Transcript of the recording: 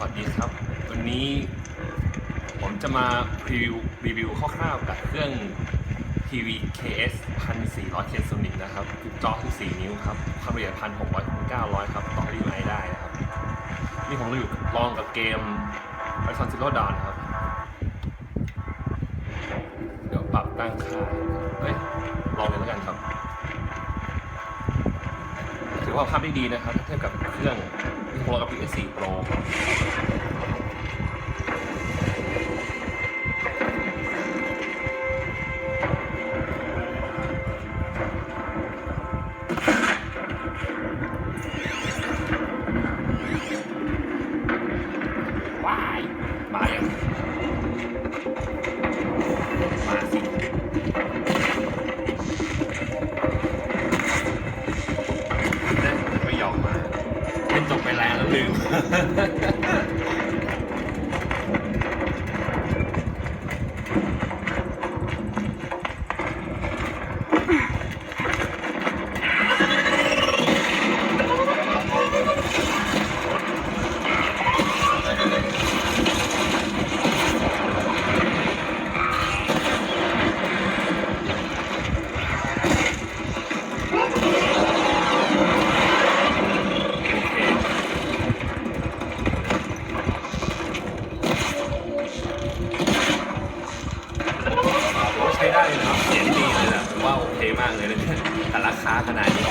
วัสดีครับ วันนี้ผมจะมารีวิวรีวิวคร่าวๆกับเครื่อง TV KS 1400 k s o n i c นะครับจอ14นิ้วครับความละเอียด1600คูณ900 ครับ ต่อ HDMI ได้นะครับ นี่ผมอยู่ลองกับเกม Horizon Zero Dawn ครับ เดี๋ยวปรับตั้งค่าเฮ้ยแล้วกันครับ ถือว่าภาพได้ดีนะครับเทียบกับเครื่องที่ผมลองกับ PS4 Pro ว้ายมาอย่าง บ แต่ราคาขนาดนี้